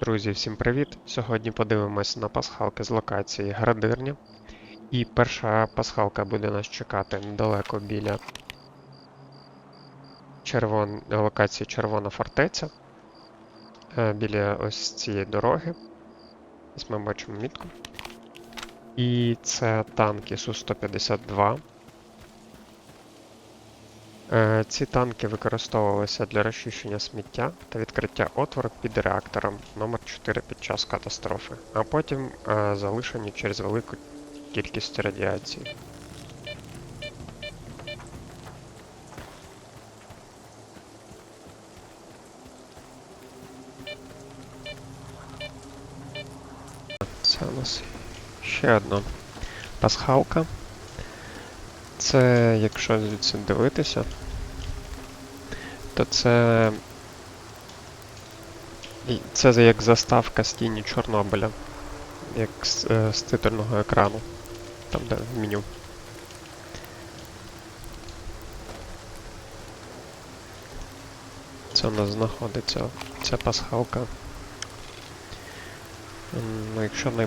Друзі, всім привіт! Сьогодні подивимось на пасхалки з локації Градирня. І перша пасхалка буде нас чекати недалеко біля червон... локації Червона фортеця. Е, Біля ось цієї дороги. Ось ми бачимо мітку. І це танки Су-152. Е, Ці танки використовувалися для розчищення сміття та відкриття отвору під реактором номер 4 під час катастрофи, а потім е, залишені через велику кількість радіації. Це у нас ще одна пасхалка. Це, якщо звідси дивитися, то це. Це як заставка з тіні Чорнобиля. Як з, е, з титульного екрану. Там, де в меню. Це у нас знаходиться ця пасхалка. Ну, якщо, най...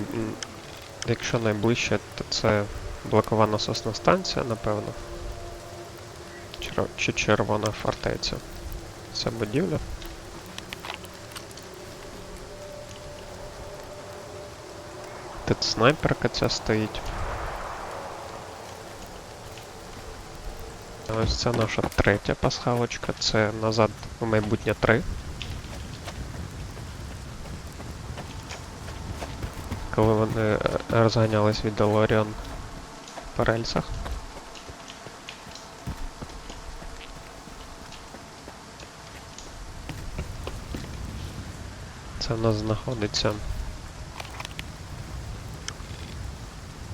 якщо найближче, то це блокова насосна станція, напевно. Чи червона фортеця. Це будівля. Тут снайперка ця стоїть. Ось це наша третя пасхалочка, це назад у майбутнє 3. Коли вони е, розганялись від DeLorean по рельсах. Це в нас знаходиться.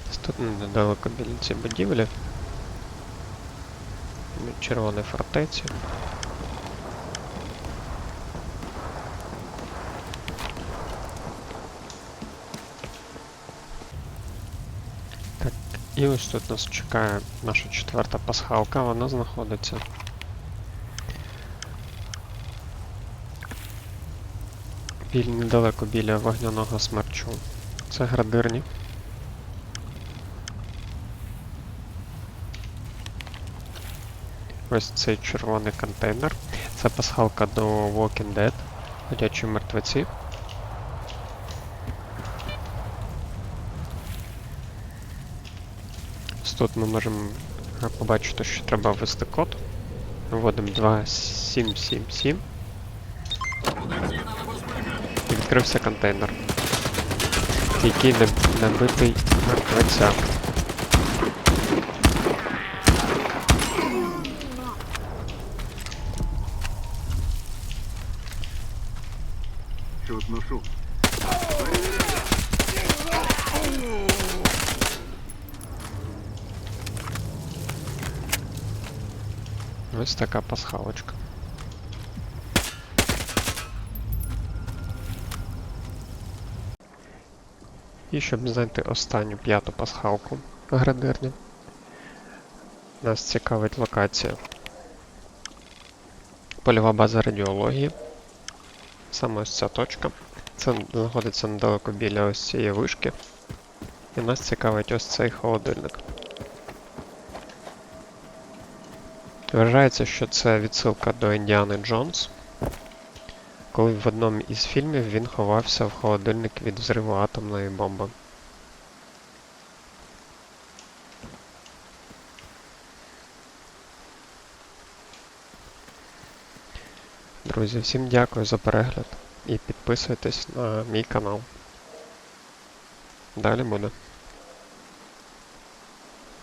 Ось Тут недалеко біля цієї будівлі. Червоної фортеці. Так, і ось тут нас чекає наша четверта пасхалка, вона знаходиться. Біль недалеко біля вогняного смерчу. Це градирні. Ось цей червоний контейнер. Це пасхалка до Walking Dead. Ходячі мертвеці. Тут ми можемо побачити, що треба ввести код. Вводимо 2777. Відкрився контейнер, який наб- набитий мертвецями. Чет ношу. Ось така пасхалочка. І щоб знайти останню п'яту пасхалку градирні, нас цікавить локація. Польова база радіології. Саме ось ця точка. Це знаходиться недалеко біля ось цієї вишки. І нас цікавить ось цей холодильник. Вважається, що це відсилка до Індіани Джонс, коли в одному із фільмів він ховався в холодильник від взриву атомної бомби. Друзі, всім дякую за перегляд і підписуйтесь на мій канал. Далі буде.